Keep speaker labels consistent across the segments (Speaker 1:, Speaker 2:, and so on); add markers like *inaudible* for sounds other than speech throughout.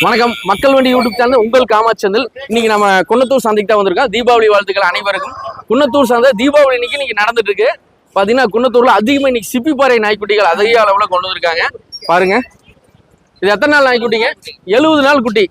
Speaker 1: வணக்கம். மக்கள் வண்டி யூடியூப் சேனல் உங்கள் காமாச்சந்தில் இன்னைக்கு நம்ம குன்னத்தூர் சந்தைக்கு தான் வந்திருக்கோம். தீபாவளி வாழ்த்துக்கள் அனைவருக்கும். குன்னத்தூர் சந்தை தீபாவளி இன்னைக்கு இன்னைக்கு நடந்துட்டு இருக்கு. பாத்தீங்கன்னா குன்னத்தூர்ல அதிகமா இன்னைக்கு சிப்பிப்பாறை நாய்க்குட்டிகள் அதிக அளவுல கொண்டு வந்திருக்காங்க. பாருங்க. இது எத்தனை நாள் நாய்க்குட்டிங்க? எழுபது நாள் குட்டி.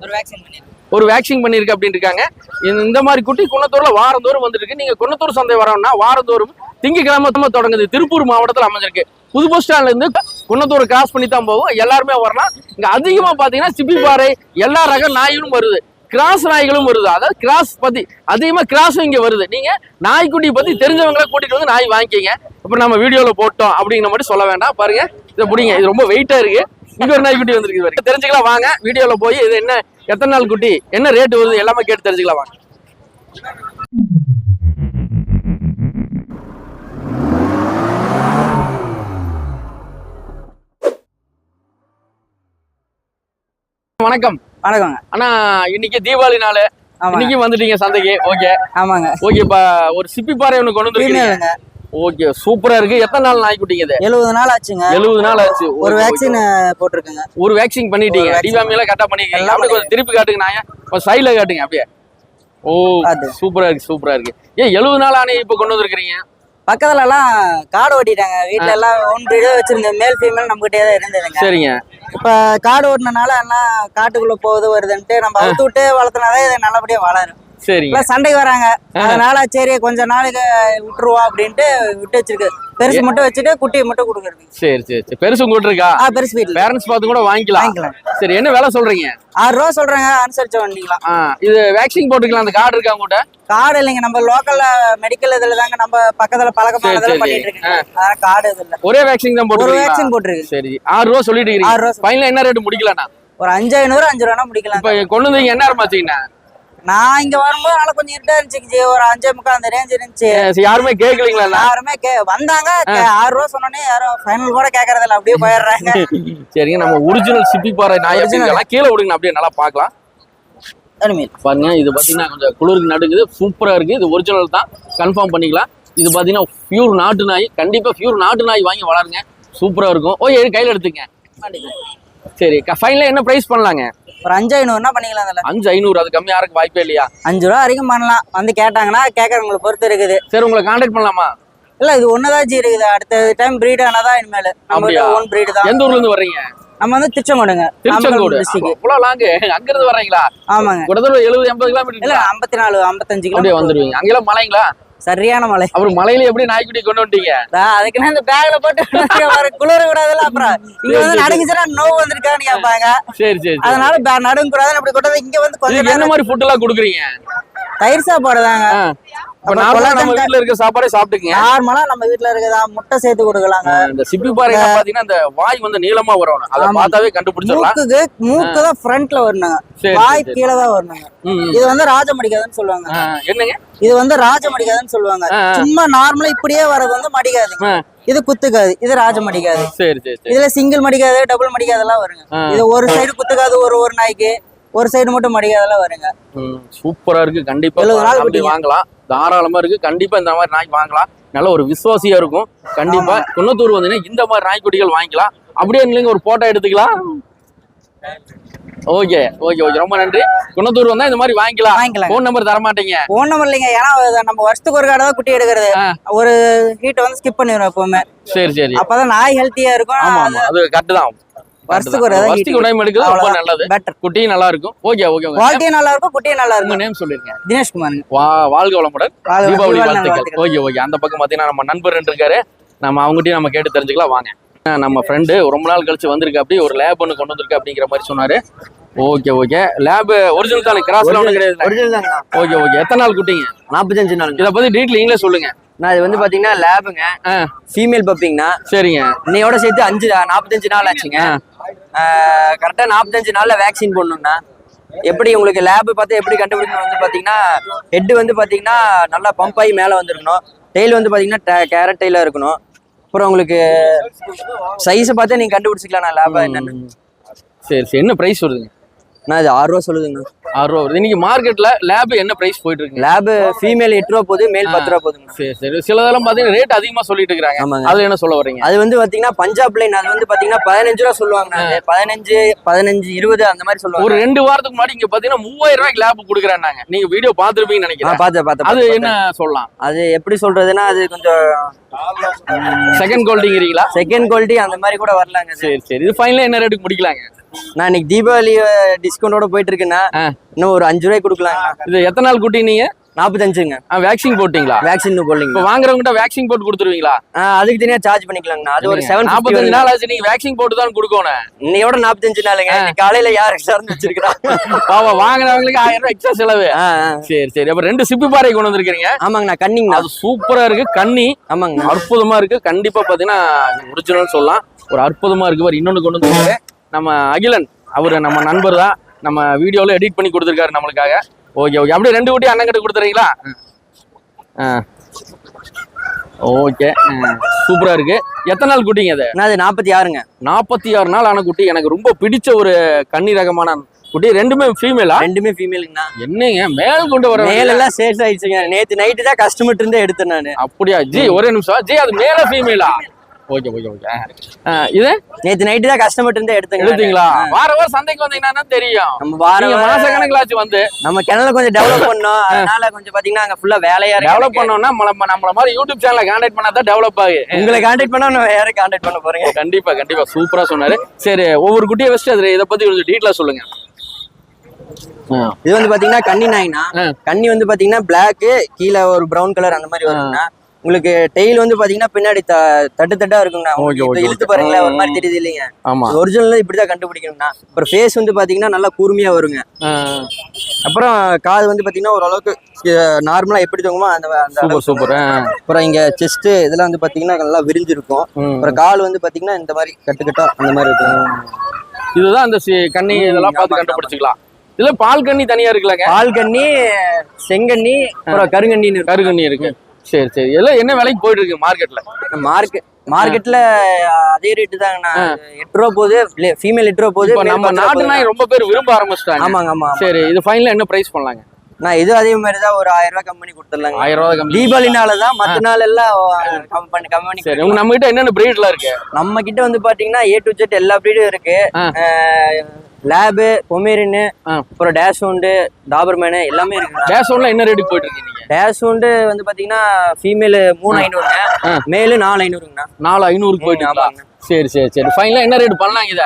Speaker 2: ஒரு வேக்சின் பண்ணி.
Speaker 1: ஒரு வேக்சின் பண்ணிருக்கு அப்படின்னு இருக்காங்க. இந்த- மாதிரி குட்டி குன்னத்தூர்ல வாரந்தோறும் வந்துருக்கு நீங்க குன்னத்தூர் சந்தை வரணும்னா வாரந்தோறும் திங்கக்கிழமை தொடங்குது. திருப்பூர் மாவட்டத்தில் அமைஞ்சிருக்கு. புது பஸ் ஸ்டாண்ட்ல இருந்து குன்னத்தூர் கிராஸ் பண்ணி தான் போகும் எல்லாருமே வரலாம். இங்க அதிகமா பாத்தீங்கன்னா சிப்பிப்பாறை எல்லா ரக நாய்களும் வருது. கிராஸ் நாய்களும் வருது. அதாவது கிராஸ் பத்தி அதிகமா கிராஸும் இங்க வருது. நீங்க நாய்க்குட்டி பத்தி தெரிஞ்சவங்களை கூட்டிட்டு வந்து நாய் வாங்கிக்கிங்க. அப்புறம் நம்ம வீடியோல போட்டோம் அப்படிங்கிற மாதிரி சொல்ல வேண்டாம். பாருங்க இதை பிடிங்க. இது ரொம்ப வெயிட்டா இருக்கு. இங்க ஒரு நாய்க்குட்டி வந்துருக்கு வரைக்கும் தெரிஞ்சுக்கலாம் வாங்க. வீடியோல போய் இது என்ன எத்தனை நாள் குட்டி என்ன ரேட் வருது எல்லாமே கேட்டு தெரிஞ்சுக்கலாம் வாங்க. வணக்கம்.
Speaker 2: வணக்கங்க.
Speaker 1: அண்ணா இன்னைக்கு தீபாவளி நாள் இன்னைக்கு வந்துட்டீங்க சந்தைக்கு. ஓகே.
Speaker 2: ஆமாங்க.
Speaker 1: ஓகே இப்ப ஒரு சிப்பி பாறை ஒண்ணு கொண்டு வந்துருக்கீங்க. ஓகே சூப்பரா இருக்கு. எத்தனை நாள் நாய்க்குட்டிங்க இது?
Speaker 2: எழுபது நாள் ஆச்சுங்க.
Speaker 1: எழுபது நாள் ஆச்சு.
Speaker 2: ஒரு வேக்சின் போட்டிருக்குங்க.
Speaker 1: ஒரு வேக்சின் பண்ணிட்டீங்க. டிவாமி எல்லாம் கரெக்டா பண்ணிருக்கீங்க. அப்படியே கொஞ்சம் திருப்பி காட்டுங்க நாயா. கொஞ்சம் சைடுல காட்டுங்க அப்படியே. ஓ. சூப்பரா இருக்கு சூப்பரா இருக்கு. ஏன் எழுபது நாள் ஆனே இப்ப கொண்டு வந்திருக்கீங்க
Speaker 2: பக்கத்துல எல்லாம் காடு ஓட்டிட்டாங்க. வீட்ல எல்லாம் ஒன் பிரீடு வச்சிருந்த மேல் ஃபீமேல் நம்ம கிட்டே தான் இருந்ததுங்க.
Speaker 1: சரிங்க.
Speaker 2: இப்ப காடு ஓட்டினால எல்லாம் காட்டுக்குள்ள போகுது வருதுன்ட்டு நம்ம அவுத்து விட்டு வளர்த்தனாதான் இது நல்லபடியா வளரும்.
Speaker 1: சரிங்க.
Speaker 2: சண்டைக்கு வராங்க. அதனால சரி கொஞ்ச நாளைக்கு விட்டுருவோம் அப்படின்ட்டு விட்டு வச்சிருக்கு பெருசு மட்டும் வச்சுட்டு குட்டியை மட்டும் கொடுக்குறது.
Speaker 1: சரி சரி சரி. பெருசு உங்ககிட்ட இருக்கா?
Speaker 2: ஆ பெருசு வீட்டுல
Speaker 1: பேரண்ட்ஸ் பார்த்து கூட வாங்கிக்கலாம்.
Speaker 2: வாங்கிக்கலாம்.
Speaker 1: சரி என்ன வேலை சொல்றீங்க?
Speaker 2: ஆறு ரூபா சொல்றாங்க அனுசரிச்சு வண்டிக்கலாம்
Speaker 1: ஆ இது வேக்சின் போட்டுக்கலாம். அந்த கார்டு இருக்கா உங்ககிட்ட
Speaker 2: கார்டு இல்லைங்க நம்ம லோக்கல்ல மெடிக்கல் இதுல தாங்க நம்ம பக்கத்துல
Speaker 1: சரி.
Speaker 2: பண்ணிட்டு இருக்கோங்க. அதனால கார்டு இது இல்ல.
Speaker 1: ஒரே வேக்சின் தான்
Speaker 2: ஒரு
Speaker 1: போட்டுருக்கீங்களா
Speaker 2: வேக்சின் போட்டிருக்கு.
Speaker 1: சரி ஆறு ரூபா சொல்லிட்டு
Speaker 2: ஆறு
Speaker 1: இருக்கீங்க
Speaker 2: ரூபா சொல்~
Speaker 1: ஃபைனல் என்ன ரேட் முடிக்கலண்ணா
Speaker 2: ஒரு அஞ்சு ஐநூறு அஞ்சு ரூபா முடிக்கலாம்.
Speaker 1: இப்ப கொண்டு வந்தீங்க என்ன ஆரம்பிச்சீங்கண்ணா
Speaker 2: நான் இங்க வரும்போது நல்லா கொஞ்சம் இருட்டா இருந்துச்சு ஒரு அஞ்சே முக்கால் அந்த ரேஞ்ச் இருந்துச்சு.
Speaker 1: யாருமே கேட்கலீங்களா
Speaker 2: யாருமே கே வந்தாங்க ஆறு ரூபா சொன்னோன்னே யாரும் ஃபைனல் கூட கேக்குறது இல்ல அப்படியே போயிடுறாங்க.
Speaker 1: சரிங்க நம்ம ஒரிஜினல் சிப்பி பாறை. அப்படிங்கலாம் கீழே விடுங்க அப்படியே நல்லா பார்க்கலாம். பாருங்க இது பாத்தீங்கன்னா கொஞ்சம் குளிருக்கு நடுக்குது சூப்பரா இருக்கு இது ஒரிஜினல் தான். கன்ஃபார்ம் பண்ணிக்கலாம். இது பாத்தீங்கன்னா பியூர் நாட்டு நாய் கண்டிப்பா பியூர் நாட்டு நாய் வாங்கி வளருங்க. சூப்பரா இருக்கும். ஓ கையில எடுத்துங்க. சரி ஃபைனலா என்ன பிரைஸ் பண்ணலாங்க?
Speaker 2: ஒரு அஞ்சு ஐநூறுனா பண்ணிக்கலாம் அதுல?
Speaker 1: அஞ்சு ஐநூறு அது கம்மி யாருக்கு வாய்ப்பே இல்லையா?
Speaker 2: அஞ்சு ரூபா வரைக்கும் பண்ணலாம். வந்து கேட்டாங்கன்னா கேட்கறவங்களை பொறுத்து இருக்குது.
Speaker 1: சரி உங்களை கான்டாக்ட் பண்ணலாமா?
Speaker 2: இல்ல இது ஒண்ணுதாச்சும் இருக்குது. அடுத்த டைம் பிரீட் ஆனாதான் இனிமேல். நம்ம
Speaker 1: அப்படியா?
Speaker 2: ஓன் பிரீடு தான்.
Speaker 1: எந்த ஊர்ல இருந்து வர்றீங்க?
Speaker 2: நம்ம வந்து திருச்செங்கோடுங்க.
Speaker 1: திருச்செங்கோடு.
Speaker 2: டிஸ்ட்ரிக்ட்
Speaker 1: இவ்வளவு லாங்கு அங்க இருந்து வர்றீங்களா?
Speaker 2: ஆமாங்க.
Speaker 1: கிட்டத்தட்ட எழுபது எண்பது
Speaker 2: இல்ல
Speaker 1: கிலோமீட்டர்
Speaker 2: ஐம்பத்தி நாலு ஐம்பத்தஞ்சு
Speaker 1: அப்படியே
Speaker 2: கிலோ
Speaker 1: வந்துருவீங்க அங்கெல்லாம் மலைங்களா
Speaker 2: சரியான மலை
Speaker 1: அப்புறம் மலையில எப்படி நாய்க்குட்டி கொண்டு வந்துட்டீங்க?
Speaker 2: அதுக்குன்னு இந்த பேக்ல போட்டு வர குளிர கூடாதுல்ல அப்புறம் இங்க வந்து நடுங்குச்சுன்னா நோவு வந்திருக்கான்னு கேட்பாங்க
Speaker 1: சரி சரி
Speaker 2: அதனால நடுங்க கூடாதுன்னு அப்படி கொண்டு இங்க வந்து கொஞ்சம்
Speaker 1: என்ன மாதிரி ஃபுட் எல்லாம் கொடுக்குறீங்க?
Speaker 2: தயிர் சாப்பாடு தாங்க.
Speaker 1: இருக்க சாப்பாடே சாப்பிட்டுக்கங்க.
Speaker 2: நார்மலா நம்ம வீட்ல இருக்குதா? முட்டை சேர்த்து கொடுக்கலாங்க.
Speaker 1: இந்த சிப்பி பாறையில பாத்தீங்கன்னா இந்த வாய் வந்து நீளமா வரும். அதை. பார்த்தாவே கண்டுபிடிச்சிடலாம்.
Speaker 2: மூக்குக்கு மூக்கு தான் ஃப்ரண்ட்ல வரணுங்க. வாய். கீழே தான் வரணுங்க. இது வந்து ராஜமடிக்காதுன்னு சொல்லுவாங்க.
Speaker 1: ஆ, என்னங்க?
Speaker 2: இது வந்து ராஜமடிக்காதுன்னு சொல்லுவாங்க.
Speaker 1: ஆ, ஆ.
Speaker 2: சும்மா நார்மலா இப்படியே வர்றது வந்து மடிக்காதுங்க
Speaker 1: ஆ.
Speaker 2: இது குத்துக்காது. இது
Speaker 1: சரி சரி
Speaker 2: இதுல சிங்கிள் மடிக்காது டபுள் மடிக்காதெல்லாம் வருங்க.
Speaker 1: ஆ.
Speaker 2: இது ஒரு சைடு குத்துக்காது ஒரு ஒரு நாய்க்கு. ஒரு சைடு மட்டும் மடிக்காதெல்லாம் வருங்க.
Speaker 1: சூப்பரா இருக்கு. கண்டிப்பா
Speaker 2: எழுபது நாள்
Speaker 1: அப்படி. வாங்கலாம். தாராளமா இருக்கு. கண்டிப்பா இந்த மாதிரி நாய் வாங்கலாம். நல்ல ஒரு விசுவாசியா இருக்கும். கண்டிப்பா குன்னத்தூர் வந்தீங்கன்னா இந்த மாதிரி நாய்க்குட்டிகள் வாங்கிக்கலாம். அப்படியே இல்லைங்க ஒரு போட்டோ எடுத்துக்கலாம்? Okay okay okay. ரொம்ப நன்றி. குன்னத்தூர் வந்தா இந்த மாதிரி வாங்கிக்கலாம்.
Speaker 2: வாங்கிக்கலாம்
Speaker 1: ஃபோன் நம்பர் தர மாட்டீங்க
Speaker 2: போன் நம்பர் இல்லைங்க. ஏன்னா நம்ம வருஷத்துக்கு ஒரு கடை தான் குட்டி எடுக்கிறது. ஒரு ஹீட்டை வந்து ஸ்கிப் பண்ணிடுவோம் எப்பவுமே.
Speaker 1: சரி சரி.
Speaker 2: அப்பதான் நாய் ஹெல்த்தியா இருக்கும்.
Speaker 1: அது கரெக்ட் தான்.
Speaker 2: வருஷத்துக்கு ஒரு
Speaker 1: வருஷத்துக்கு எடுக்கிறது ரொம்ப நல்லது.
Speaker 2: பெட்டர்
Speaker 1: குட்டியும் நல்லா இருக்கும் ஓகே ஓகே ஓகே
Speaker 2: குவாலிட்டியும் நல்லா இருக்கும் குட்டியும் நல்லா இருக்கும்
Speaker 1: நேம் வாழ்க வளமுடன். தீபாவளி
Speaker 2: தீபாவளி
Speaker 1: வாழ்த்துக்கள்.
Speaker 2: வாழ்த்துக்கள்.
Speaker 1: ஓகே ஓகே அந்த பக்கம் பார்த்தீங்கன்னா நம்ம நண்பர் இருக்காரு. நம்ம அவங்ககிட்டயும் நம்ம கேட்டு தெரிஞ்சுக்கலாம். வாங்க. நம்ம ஃப்ரெண்டு ரொம்ப நாள் கழிச்சு வந்திருக்கு. அப்படி ஒரு லேப் ஒன்று கொண்டு வந்திருக்கு அப்படிங்கிற மாதிரி சொன்னாரு. ஓகே ஓகே லேப் ஒரிஜினல் தானே? கிராஸ்ல ஒன்றும் கிடையாது. ஓகே ஓகே எத்தனை நாள் குட்டிங்க?
Speaker 3: நாற்பத்தஞ்சு நாளுங்க.
Speaker 1: இதை பத்தி டீட்டெயில் நீங்களே சொல்லுங்க.
Speaker 3: நான் இது வந்து பாத்தீங்கன்னா லேபுங்க.
Speaker 1: ஆ.
Speaker 3: ஃபீமேல் பப்பிங்கண்ணா
Speaker 1: சரிங்க.
Speaker 3: இன்னையோட சேர்த்து அஞ்சு நாற்பத்தஞ்சு நாள் ஆச்சுங்க. கரெக்டா நாற்பத்தஞ்சு நாள்ல வேக்சின் போடணும்ண்ணா எப்படி உங்களுக்கு லேப் பார்த்து எப்படி கண்டுபிடிக்கணும் வந்து பாத்தீங்கன்னா ஹெட் வந்து பாத்தீங்கன்னா நல்லா பம்ப் ஆகி மேல வந்திருக்கணும். டெய்ல் வந்து பாத்தீங்கன்னா கேரட் டெய்லா இருக்கணும். அப்புறம் உங்களுக்கு சைஸை பார்த்து நீங்க கண்டுபிடிச்சிக்கலாம் நான் லேபா என்னன்னு.
Speaker 1: சரி சரி. என்ன ப்ரைஸ் வருதுங்க?
Speaker 3: நான் இது ஆறு ரூபா சொல்லுதுங்கண்ணா.
Speaker 1: ஆறு ரூபா வருது. இன்னைக்கு மார்க்கெட்ல லேப் என்ன பிரைஸ் போயிட்டு இருக்கு?
Speaker 3: லேப் ஃபீமேல் எட்டு ரூபா போகுது மேல் பத்து ரூபா போகுதுங்க
Speaker 1: சரி சரி. சிலதெல்லாம் பாத்தீங்கன்னா ரேட் அதிகமா சொல்லிட்டு இருக்காங்க அதுல என்ன சொல்ல வர்றீங்க?
Speaker 3: அது வந்து பாத்தீங்கன்னா பஞ்சாப் லைன் அது வந்து பாத்தீங்கன்னா பதினஞ்சு ரூபா சொல்லுவாங்க. பதினஞ்சு பதினஞ்சு இருபது அந்த மாதிரி
Speaker 1: ஒரு
Speaker 3: சொல்லுவாங்க
Speaker 1: ரெண்டு வாரத்துக்கு முன்னாடி இங்க பாத்தீங்கன்னா மூவாயிரம் ரூபாய்க்கு லேப் கொடுக்குறாங்க நீங்க வீடியோ பாத்துருப்பீங்கன்னு நினைக்கிறேன்.
Speaker 3: பார்த்தேன் பார்த்தேன்
Speaker 1: அது. என்ன சொல்லலாம்?
Speaker 3: அது எப்படி சொல்றதுன்னா அது கொஞ்சம்
Speaker 1: செகண்ட் குவாலிட்டிங்கிறீங்களா
Speaker 3: செகண்ட் குவாலிட்டி அந்த மாதிரி கூட வரலாங்க.
Speaker 1: சரி சரி. இது ஃபைனலா என்ன ரேட்டுக்கு முடிக்கலாங்க?
Speaker 3: நான் இன்னைக்கு தீபாவளி டிஸ்கவுண்டோட போயிட்டு இருக்கேன்னா
Speaker 1: ஆ.
Speaker 3: இன்னும் ஒரு அஞ்சு ரூபாய் கொடுக்கலாங்க
Speaker 1: இது எத்தனை நாள் குட்டி நீங்க?
Speaker 3: நாற்பத்தஞ்சுங்க
Speaker 1: வேக்சின் போட்டீங்களா?
Speaker 3: வேக்சின் போடலீங்க.
Speaker 1: இப்ப வாங்குறவங்ககிட்ட வேக்சின் போட்டு கொடுத்துருவீங்களா?
Speaker 3: ஆ, அதுக்கு தனியா சார்ஜ் பண்ணிக்கலாங்கண்ணா. அது ஒரு செவன்
Speaker 1: நாற்பத்தஞ்சு நாள் ஆச்சு நீங்க வேக்சின் போட்டு தான் கொடுக்கணும்
Speaker 3: இன்னையோட நாற்பத்தஞ்சு நாளுங்க. காலையில யார் சார்ந்து வச்சிருக்கிறான்
Speaker 1: பாவா வாங்குறவங்களுக்கு ஆயிரம் ரூபாய் எக்ஸ்ட்ரா செலவு.
Speaker 3: ஆ, ஆ.
Speaker 1: சரி சரி. அப்ப ரெண்டு சிப்பி பாறை கொண்டு வந்திருக்கீங்க
Speaker 3: ஆமாங்கண்ணா கன்னிங்கண்ணா.
Speaker 1: அது சூப்பரா இருக்கு. கண்ணி
Speaker 3: ஆமாங்கண்ணா.
Speaker 1: அற்புதமா இருக்கு. கண்டிப்பா பாத்தீங்கன்னா ஒரிஜினல் சொல்லலாம். ஒரு அற்புதமா இருக்கு. பாரு இன்னொன்னு கொண்டு வந்திருக்காரு. நம்ம அகிலன் அவரு நம்ம நண்பர் தான் நம்ம வீடியோல எடிட் பண்ணி கொடுத்துருக்காரு நம்மளுக்காக. ஓகே ஓகே அப்படியே ரெண்டு குட்டி அண்ணன் கிட்ட கொடுத்துறீங்களா? ஆ. ஓகே சூப்பரா இருக்கு. எத்தனை நாள் குட்டிங்க அது?
Speaker 3: அண்ணா, அது நாற்பத்தி ஆறுங்க
Speaker 1: நாற்பத்தி ஆறு நாள் ஆன குட்டி. எனக்கு ரொம்ப பிடிச்ச ஒரு கன்னி ரகமான குட்டி. ரெண்டுமே ஃபீமேலா
Speaker 3: ரெண்டுமே ஃபீமேலுங்கண்ணா
Speaker 1: என்னங்க? மேல் கொண்டு வர
Speaker 3: மேலெல்லாம் சேல்ஸ் ஆயிடுச்சுங்க. நேத்து நைட்டு தான் கஸ்டமர் இருந்தே எடுத்தேன் நானு.
Speaker 1: அப்படியா? ஜி ஒரே நிமிஷம். ஜி அது மேல ஃபீமேலா ஓகே ஓகே ஓகே. இது?
Speaker 3: நேத்து நைட்டு தான் கஸ்டமர் இருந்தே எடுத்தேங்க.
Speaker 1: எடுத்தீங்களா? வார வாரம் சந்தைக்கு வந்தீங்கன்னா தெரியும்.
Speaker 3: நம்ம வாரம்
Speaker 1: நீங்க மாச கணக்குல ஆச்சு வந்து.
Speaker 3: நம்ம கிணல கொஞ்சம் டெவலப் பண்ணோம். அதனால கொஞ்சம் பாத்தீங்கன்னா அங்க ஃபுல்லா வேலையா இருக்கு.
Speaker 1: டெவலப் பண்ணோம்னா நம்ம நம்மள மாதிரி யூடியூப் சேனலை கான்டாக்ட் பண்ணா தான் டெவலப் ஆகு.
Speaker 3: உங்களை கான்டாக்ட் பண்ணா நான் வேற கான்டாக்ட் பண்ண போறேங்க?
Speaker 1: கண்டிப்பா கண்டிப்பா. சூப்பரா சொன்னாரு. சரி ஒவ்வொரு குட்டியை வச்சுட்டு அது இதை பத்தி கொஞ்சம் டீட்டெயிலா சொல்லுங்க.
Speaker 3: இது வந்து பாத்தீங்கன்னா கன்னி நாய்னா. கன்னி வந்து பாத்தீங்கன்னா பிளாக் கீழே ஒரு பிரவுன் கலர் அந்த மாதிரி வருங்கண்ணா உங்களுக்கு டெய்ல் வந்து பாத்தீங்கன்னா பின்னாடி தட்டு தட்டா இருக்குங்கண்ணா. இழுத்து. பாருங்களேன் ஒரு மாதிரி தெரியுது இல்லைங்க.
Speaker 1: ஆமா.
Speaker 3: ஒரிஜினல் இப்படிதான் கண்டுபிடிக்கணும்னா அப்புறம் ஃபேஸ் வந்து பாத்தீங்கன்னா நல்லா கூர்மையா வருங்க. அப்புறம் காது வந்து பாத்தீங்கன்னா ஓரளவுக்கு நார்மலா எப்படி தூங்குமோ அந்த
Speaker 1: சூப்பர் சூப்பர்
Speaker 3: அப்புறம் இங்க செஸ்ட் இதெல்லாம் வந்து பாத்தீங்கன்னா நல்லா விரிஞ்சிருக்கும். அப்புறம் கால் வந்து பாத்தீங்கன்னா இந்த மாதிரி கட்டுக்கட்டா அந்த மாதிரி இருக்கும்.
Speaker 1: இதுதான் அந்த கன்னி இதெல்லாம் பார்த்து கண்டுபிடிச்சுக்கலாம். இதுல பால் கன்னி தனியா இருக்குல்லங்க?
Speaker 3: பால் கண்ணி செங்கண்ணி அப்புறம் கருங்கண்ணின்னு
Speaker 1: கருகண்ணி இருக்கு. சரி சரி. எல்லாம் என்ன விலைக்கு போயிட்டு இருக்கு மார்க்கெட்ல
Speaker 3: மார்க்கெட் மார்க்கெட்ல அதே ரேட்டு தாங்கண்ணா எட்டு ரூபா போகுது ஃபீமேல் எட்டு ரூபா போகுது
Speaker 1: நம்ம நாட்டு. நாய் ரொம்ப பேர் விரும்ப ஆரம்பிச்சிட்டாங்க.
Speaker 3: ஆமாங்க ஆமா.
Speaker 1: சரி இது ஃபைனலா என்ன பிரைஸ் பண்ணலாங்க?
Speaker 3: நான் இது அதே மாதிரி தான் ஒரு ஆயிரம் ரூபாய் கம்பெனி கொடுத்துடலாங்க.
Speaker 1: ஆயிரம் ரூபாய் கம்மி
Speaker 3: தீபாவளினால தான் மத்த நாள் எல்லாம் கம்பெனி கம்பெனி
Speaker 1: சரி உங்க நம்ம கிட்ட என்னென்ன பிரீட்ல இருக்கு?
Speaker 3: நம்ம கிட்ட வந்து பாத்தீங்கன்னா ஏ டு ஜெட் எல்லா ப்ரீடும் இருக்கு. லேபு பொமேரின்னு. அப்புறம் டேஷ் உண்டு டாபர்மேனு எல்லாமே இருக்குங்க
Speaker 1: டேஷ் ஒன்ல என்ன ரேட்டுக்கு போயிட்டு இருக்கீங்க
Speaker 3: டேஷ் உண்டு வந்து பாத்தீங்கன்னா ஃபீமேல் மூணு ஐநூறுங்க. மேலு நாலு ஐநூறுங்கண்ணா.
Speaker 1: நாலு ஐநூறுக்கு போயிட்டு. சரி சரி சரி. ஃபைனலா என்ன ரேட் பண்ணலாம் இத?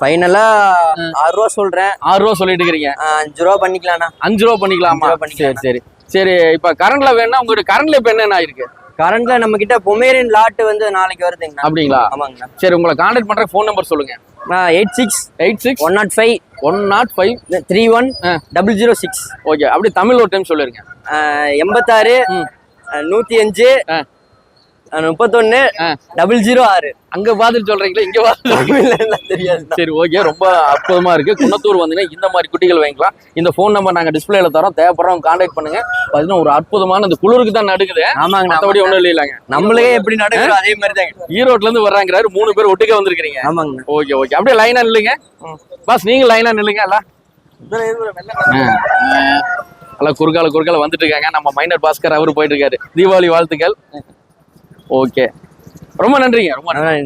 Speaker 3: ஃபைனலா ஆறு ரூபா சொல்றேன்.
Speaker 1: ஆறு ரூபா சொல்லிட்டு இருக்கிறீங்க
Speaker 3: அஞ்சு ரூபா பண்ணிக்கலாம்ண்ணா
Speaker 1: அஞ்சு ரூபா பண்ணிக்கலாமா. சரி சரி. சரி இப்ப கரண்ட்ல வேணா உங்ககிட்ட கரண்ட்ல இப்ப என்னென்ன இருக்கு
Speaker 3: கரண்ட்ல நம்ம கிட்ட பொமேரியன் லாட் வந்து நாளைக்கு வருதுங்கண்ணா.
Speaker 1: அப்படிங்களா?
Speaker 3: ஆமாங்கண்ணா.
Speaker 1: சரி உங்களை கான்டாக்ட் பண்ற ஃபோன் நம்பர் சொல்லுங்க.
Speaker 3: Eight six
Speaker 1: eight six
Speaker 3: one nought five
Speaker 1: one nought five
Speaker 3: three one. Double zero six
Speaker 1: okay அப்படியே தமிழ் ஒரு டைம் சொல்லிருங்க.
Speaker 3: எண்பத்தாறு நூத்தி அஞ்சு முப்பத்தொன்னு. டபுள் ஜீரோ ஆறு.
Speaker 1: அங்க பாத்துட்டு சொல்றீங்களா? இங்க பாத்து *laughs*
Speaker 3: தெரியாது.
Speaker 1: சரி ஓகே ரொம்ப அற்புதமா இருக்கு. குன்னத்தூர் வந்தீங்கன்னா இந்த மாதிரி குட்டிகள் வாங்கிக்கலாம். இந்த ஃபோன் நம்பர் நாங்க டிஸ்பிளேல தரோம். தேவைப்படுறவங்க கான்டாக்ட் பண்ணுங்க. பாத்தீங்கன்னா ஒரு அற்புதமான இந்த குளிருக்கு தான் நடுக்குது.
Speaker 3: ஆமாங்கண்ணா
Speaker 1: மத்தபடி ஒண்ணும் இல்லைங்க
Speaker 3: நம்மளுக்கே எப்படி நடக்கிறோம் அதே மாதிரி தாங்க.
Speaker 1: ஈரோட்ல இருந்து வர்றாங்கிறாரு. மூணு பேர் ஒட்டுக்கே வந்திருக்கீங்க
Speaker 3: ஆமாங்கண்ணா
Speaker 1: ஓகே ஓகே அப்படியே லைனா நில்லுங்க. பாஸ் நீங்க லைனா நில்லுங்க. எல்லாம். எல்லாம் குறுக்கால குறுக்கால வந்துட்டு இருக்காங்க. நம்ம மைனர் பாஸ்கர் அவரு போயிட்டு இருக்காரு. தீபாவளி வாழ்த்துக்கள். ஓகே. ரொம்ப நன்றிங்க ரொம்ப நன்றி.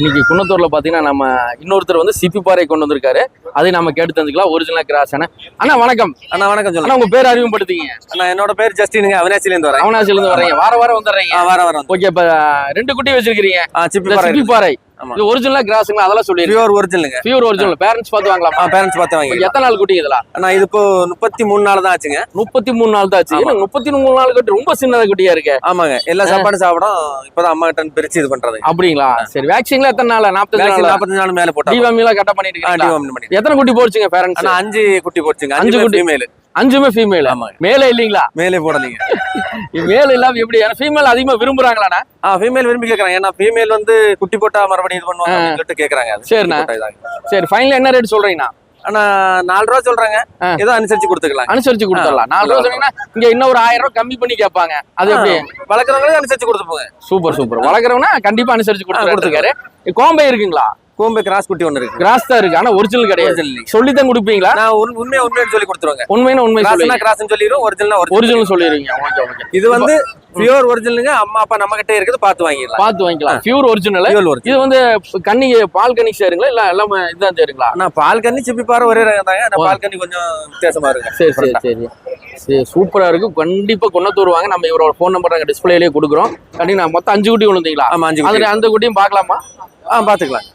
Speaker 1: இன்னைக்கு குன்னத்தூர்ல பாத்தீங்கன்னா நம்ம இன்னொருத்தர் வந்து சிப்பி பாறை கொண்டு வந்திருக்காரு. அதை நம்ம கேட்டு தெரிஞ்சுக்கலாம். ஒரிஜினல் கிராஸ் அண்ணா வணக்கம்.
Speaker 4: அண்ணா வணக்கம் சொல்லுங்க.
Speaker 1: அண்ணா உங்க பேர் அறிமுகப்படுத்திங்க
Speaker 4: அண்ணா என்னோட பேர் ஜஸ்டினுங்க. அவினாசில இருந்து வரேன்.
Speaker 1: அவனாசில இருந்து வர்றீங்க வார வாரம் வந்துடுறீங்க.
Speaker 4: ஆ, வர வரேன்
Speaker 1: ஓகே இப்ப ரெண்டு குட்டி வச்சிருக்கீங்க
Speaker 4: ஆ
Speaker 1: இது ஒரிஜினலா கிராஸுங்களா அதெல்லாம் சொல்லிருக்கேன்
Speaker 4: பியூர் ஒரிஜினலுங்க
Speaker 1: பியூர் ஒரிஜினல் பேரண்ட்ஸ் பார்த்து வாங்கலாமா?
Speaker 4: பேரண்ட்ஸ் பார்த்து வாங்கி
Speaker 1: எத்தனை நாள் குட்டி இதெல்லாம்?
Speaker 4: அண்ணா இது இப்போ முப்பத்தி மூணு நாள் தான் ஆச்சுங்க.
Speaker 1: முப்பத்தி மூணு நாள் தான் ஆச்சு. முப்பத்தி மூணு நாள் குட்டி ரொம்ப சின்னதா குட்டியா இருக்கு.
Speaker 4: ஆமாங்க. எல்லா சாப்பாடும் சாப்பிடும். இப்பதான் அம்மா கிட்ட பிரிச்சு இது பண்றது
Speaker 1: அப்படிங்களா? சரி வேக்சின்ல எத்தனை நாள்? நாற்பத்தஞ்சு நாள்?
Speaker 4: நாற்பத்தஞ்சு நாள் மேல போட்டா
Speaker 1: டிவாமி எல்லாம் கட்ட பண்ணிட்டு. எத்தனை குட்டி போடுச்சுங்க பேரண்ட்ஸ்
Speaker 4: அஞ்சு குட்டி போச்சுங்க.
Speaker 1: அஞ்சு குட்டி.
Speaker 4: ஃபீமேல்
Speaker 1: அஞ்சுமே ஃபீமேல் மேலே இல்லீங்களா?
Speaker 4: மேலே போடலீங்க *laughs*
Speaker 1: மேல் இல்லாம எப்படி? ஃபீமேல் அதிகமா விரும்புறாங்களாண்ணா?
Speaker 4: ஆ ஃபீமேல் விரும்பி கேக்குறாங்க. ஏன்னா ஃபீமேல் வந்து குட்டி போட்டா மறுபடியும் இது பண்ணுவாங்க கேக்குறாங்க.
Speaker 1: சரிண்ணா. சரி ஃபைனல் என்ன ரேட் சொல்றீங்கண்ணா?
Speaker 4: அண்ணா நாலு ரூபா சொல்றாங்க. ஏதோ அனுசரிச்சு கொடுத்துக்கலாம்.
Speaker 1: அனுசரிச்சு கொடுத்துடலாம். நாலு ரூபா சொன்னீங்கன்னா இங்க இன்னும் ஒரு ஆயிரம் ரூபாய் கம்மி பண்ணி கேட்பாங்க. அது எப்படி?
Speaker 4: அனுசரிச்சு கொடுத்துப்போங்க.
Speaker 1: Super super. வளர்க்குறவனா கண்டிப்பா அனுசரிச்சு கொடுத்து கொடுத்துருக்காரு கோம்பை இருக்குங்களா?
Speaker 4: கோம்பை கிராஸ் குட்டி ஒண்ணு இருக்கு.
Speaker 1: கிராஸ் தான் இருக்கு. ஆனா ஒரிஜினல் கிடையாது. சொல்லி தான் கொடுப்பீங்களா?
Speaker 4: நான் உண்- உண்மையா உண்மைன்னு சொல்லி கொடுத்துருவாங்க.
Speaker 1: உண்மையான உண்மை
Speaker 4: கிராஸ்னா
Speaker 1: சொல்லுவீங்க
Speaker 4: கிராஸ்னு சொல்லிடுவோம். Original original
Speaker 1: சொல்லிடுவீங்க. Okay okay.
Speaker 4: இது வந்து பியூர் ஒரிஜினலுங்க அம்மா அப்பா நம்ம கிட்ட இருக்குது. பார்த்து வாங்கிடலாம்.
Speaker 1: பார்த்து வாங்கிக்கலாம். பியூர் ஒரிஜினல் இது வந்து கன்னி பால் கன்னி சேருங்களா? இல்ல எல்லாமே இதுதான் சேருங்களா?
Speaker 4: ஆனா பால் கண்ணி சிப்பி பாறை ஒரே ரகம் தாங்க. ஆனா பால் கண்ணி கொஞ்சம் வித்தியாசமா இருக்கு
Speaker 1: சரி சரி சரி. சரி சூப்பரா இருக்கு. கண்டிப்பா கொண்டத்தூர் வாங்க. நம்ம இவரோட ஃபோன் நம்பர் நாங்க டிஸ்பிளேலயே கொடுக்குறோம். கண்டிப்பா நான் மொத்தம் அஞ்சு குட்டி விழுந்தீங்களா
Speaker 4: ஆமா அஞ்சு.
Speaker 1: அதுல அந்த குட்டியும் பார்க்கலாமா?
Speaker 4: ஆ பாத்துக்கலாம்.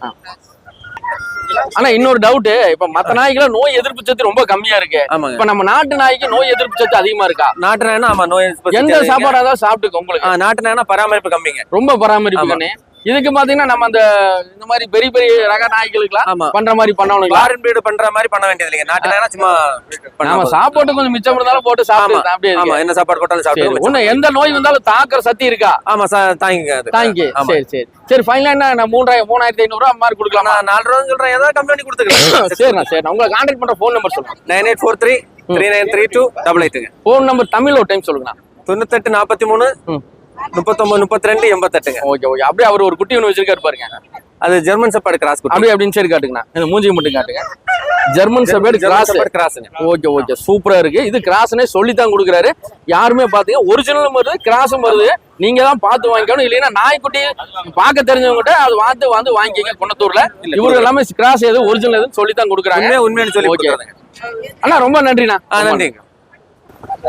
Speaker 1: ஆனா இன்னொரு டவுட் இப்ப மத்த நாய்க்குல நோய் எதிர்ப்பு சக்தி ரொம்ப கம்மியா இருக்கு. இப்ப நம்ம நாட்டு நாய்க்கு நோய் எதிர்ப்பு சக்தி அதிகமா இருக்கா?
Speaker 4: நாட்டு நாயனா ஆமா நோய் எதிர்ப்பு
Speaker 1: எந்த. சாப்பாடா தான் சாப்பிட்டுக்கு உங்களுக்கு.
Speaker 4: ஆ, நாட்டு நாயனா பராமரிப்பு கம்மிங்க.
Speaker 1: ரொம்ப பராமரிப்பு
Speaker 4: ஆமா.
Speaker 1: இதுக்கு பாத்தீங்கன்னா நம்ம அந்த இந்த மாதிரி பெரிய பெரிய ரக நாய்களுக்குலாம் பண்ற மாதிரி பண்ணணுங்களா
Speaker 4: ஃபாரின் பிரீடு பண்ற மாதிரி பண்ண வேண்டியது இல்லைங்க. நாட்டு நாயனா சும்மா பண்ணா
Speaker 1: நாம
Speaker 4: போதும்.
Speaker 1: சாப்பாட்டு கொஞ்சம் மிச்சம் இருந்தாலும் போட்டு சாப்பிட்டு அப்படியே
Speaker 4: ஆமா. என்ன சாப்பாடு போட்டாலும்
Speaker 1: சரி
Speaker 4: சாப்பிட்டு
Speaker 1: ஒண்ணு எந்த நோய் வந்தாலும் தாக்குற சக்தி இருக்கா?
Speaker 4: ஆமா தாங்கிங்க
Speaker 1: தாங்கி. சரி சரி. சரி ஃபைனலா என்ன மூன்றாயிரம் மூணாயிரத்தி ஐநூறு ரூபா மாதிரி கொடுக்கலாமா?
Speaker 4: நான் நாலு ரூபா சொல்றேன் ஏதாவது கம்மி பண்ணி கொடுத்துக்கலாம். *coughs*
Speaker 1: சரிண்ணா சரிண்ணா. உங்களை கான்டாக்ட் பண்ற ஃபோன் நம்பர் சொல்லுங்க.
Speaker 4: Nine eight four three three nine three two double எயிட்டுங்க.
Speaker 1: Phone number Tamil ஒரு டைம் சொல்லுங்கண்ணா.
Speaker 4: தொண்ணூத்தெட்டு நாற்பத்தி மூணு. முப்பத்தொன்பது முப்பத்தி ரெண்டு எண்பத்தெட்டுங்க.
Speaker 1: Okay okay. அப்படியே அவர் ஒரு குட்டி ஒன்று வச்சிருக்காரு பாருங்க.
Speaker 4: அது ஜெர்மன் செப்பாடு கிராஸ் குட்டி.
Speaker 1: அப்படியே அப்படின்னு சரி காட்டுங்கண்ணா. இந்த மூஞ்சி மட்டும் காட்டுங்க. German shepherd cross.
Speaker 4: கிராஸ்ங்க.
Speaker 1: Okay okay. சூப்பரா இருக்கு. இது கிராஸ்னே சொல்லி தான் கொடுக்குறாரு. யாருமே பாத்தீங்க ஒரிஜினலும் வருது கிராஸும் வருது. நீங்க தான் பார்த்து வாங்கிக்கணும். இல்லைன்னா நாய்க்குட்டி பார்க்க தெரிஞ்சவங்ககிட்ட அது பார்த்து வந்து வாங்கிக்கங்க குன்னத்தூர்ல இவங்க எல்லாமே கிராஸ் எது ஒரிஜினல் எதுன்னு சொல்லி தான் கொடுக்குறாங்க.
Speaker 4: உண்மையா உண்மையான சொல்லி. கொடுக்குறாங்க.
Speaker 1: அண்ணா ரொம்ப நன்றிண்ணா.
Speaker 4: ஆ நன்றிங்க.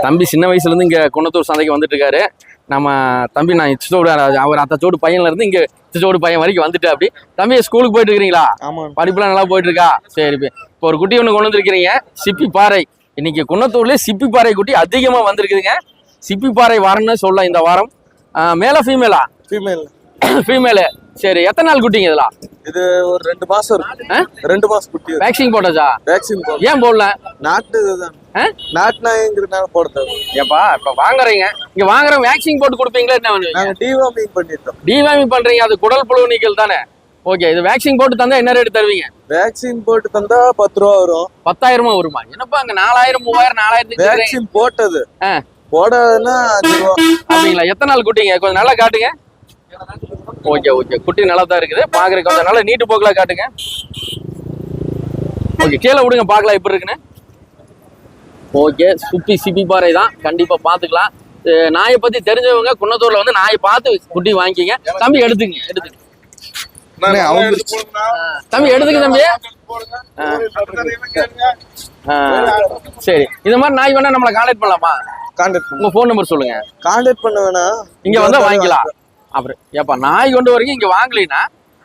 Speaker 1: தம்பி சின்ன வயசுல இருந்து இங்க குன்னத்தூர் சந்தைக்கு வந்துட்டு இருக்காரு. நம்ம தம்பி நான் இச்சோடு அவர் அத்தச்சோடு பையன்ல இருந்து இங்க இச்சோடு பையன் வரைக்கும் வந்துட்டு அப்படி. தம்பி ஸ்கூலுக்கு போயிட்டு இருக்கீங்களா
Speaker 2: ஆமா.
Speaker 1: படிப்புலாம் நல்லா போயிட்டு இருக்கா சரி இப்ப- ஒரு குட்டி ஒன்று கொண்டு வந்திருக்கிறீங்க. சிப்பி பாறை. இன்னைக்கு குன்னத்தூர்லயே சிப்பி பாறை குட்டி அதிகமா வந்திருக்குதுங்க. சிப்பி பாறை வாரம்னு சொல்லலாம் இந்த வாரம். மேல ஃபீமேலா
Speaker 5: ஃபீமேல்
Speaker 1: ஃபீமேலு சரி எத்தனை நாள் குட்டிங்க இதெல்லாம்?
Speaker 5: இது ஒரு ரெண்டு மாசம் இருக்கு? ரெண்டு மாசம் குட்டி
Speaker 1: வேக்சின் போட்டாச்சா?
Speaker 5: வேக்சின்
Speaker 1: ஏன் போடல?
Speaker 5: நாட்டு இதுதான்.
Speaker 1: ஆ?
Speaker 5: நாட்டு நாய்ங்கிறதுனால போட தேவை
Speaker 1: ஏப்பா இப்ப வாங்குறீங்க. இங்க வாங்குற வேக்சின் போட்டு கொடுப்பீங்களா என்ன பண்ணுவீங்க
Speaker 5: நாங்க டிவார்மிங் பண்ணிட்டோம்
Speaker 1: டிவாமி பண்றீங்க அது குடல் புழு நீக்கல் தானே? ஓகே இது வேக்சின் போட்டு தந்தா என்ன ரேட் தருவீங்க?
Speaker 5: வேக்சின் போட்டு தந்தா பத்து ரூபா வரும்.
Speaker 1: பத்தாயிரமா வருமா? என்னப்பா அங்க நாலாயிரம் மூவாயிரம் நாலாயிரத்துக்கு.
Speaker 5: வேக்சின் போட்டது. போடாதுன்னா
Speaker 1: அப்படிங்களா? எத்தனை நாள் குட்டிங்க? கொஞ்சம் நல்லா காட்டுங்க. ஓகே ஓகே குட்டி நல்லா தான் இருக்குது. பாக்குறதுக்கு கொஞ்சம் நல்லா நீட்டு போக்கலா காட்டுங்க. ஓகே கீழே விடுங்க பார்க்கலாம் எப்படி இருக்குன்னு. ஓகே சுப்பி சிப்பி பாறை தான். கண்டிப்பா பாத்துக்கலாம். நாயை பத்தி தெரிஞ்சவங்க குன்னத்தூர்ல வந்து நாயை பார்த்து குட்டி வாங்கிக்கிங்க. தம்பி எடுத்துங்க எடுத்துங்க தம்பி எடுத்துக்க தம்பி. சரி இந்த மாதிரி நாய் வேணா நம்மளை கான்டாக்ட் பண்ணலாமா?
Speaker 5: கான்டாக்ட்
Speaker 1: உங்க ஃபோன் நம்பர் சொல்லுங்க.
Speaker 5: கான்டாக்ட் பண்ண வேணாம்.
Speaker 1: இங்க வந்தா வாங்கிக்கலாம். அப்புறம் ஏப்பா நாய் கொண்டு வரீங்க இங்க வாங்கலைன்னா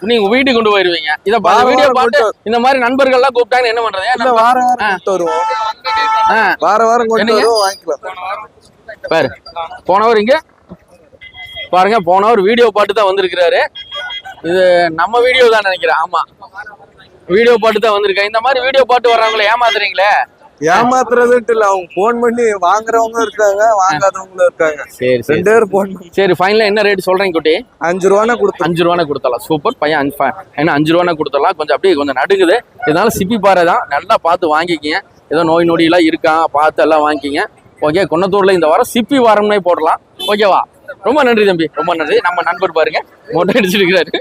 Speaker 1: நீங்க வீட்டுக்கு கொண்டு போயிருவீங்க. இத வீடியோ பார்த்து இந்த மாதிரி நண்பர்கள் எல்லாம் கூப்பிட்டாங்க என்ன பண்றது?
Speaker 5: வார வாரம் வருவோம். வார வாரம் கொண்டு? வருவோம் வாங்கிக்கலாம்.
Speaker 1: பாரு. போனவர் இங்க? பாருங்க போனவர் வீடியோ பாட்டு தான் வந்திருக்கிறாரு. இது நம்ம வீடியோ தான் நினைக்கிறேன். ஆமா. வீடியோ பாட்டு தான் வந்திருக்கேன். இந்த மாதிரி வீடியோ பாட்டு வர்றவங்கள ஏமாத்துறீங்களே?
Speaker 5: ஏமாத்துறதுன்ட்டு இல்ல அவங்க போன் பண்ணி வாங்குறவங்க இருக்காங்க வாங்காதவங்களும் இருக்காங்க.
Speaker 1: சரி
Speaker 5: ரெண்டு பேரும் போன்
Speaker 1: சரி ஃபைனலா என்ன ரேட் சொல்றீங்க குட்டி?
Speaker 5: அஞ்சு ரூபானா கொடுத்தோம்
Speaker 1: அஞ்சு ரூபானா கொடுத்தலாம் சூப்பர். பையன் அஞ்சு ஏன்னா அஞ்சு ரூபானா கொடுத்தலாம் கொஞ்சம் அப்படியே கொஞ்சம் நடுங்குது. இதனால சிப்பி பாறை தான். நல்லா பார்த்து வாங்கிக்கிங்க. ஏதோ நோய் நொடியெல்லாம் இருக்கா? பார்த்து எல்லாம் வாங்கிக்கிங்க. ஓகே குன்னத்தூர்ல இந்த வாரம் சிப்பி வாரம்னே போடலாம். ஓகேவா ரொம்ப நன்றி தம்பி. ரொம்ப நன்றி. நம்ம நண்பர் பாருங்க. மொட்டை அடிச்சிருக்கிறாரு.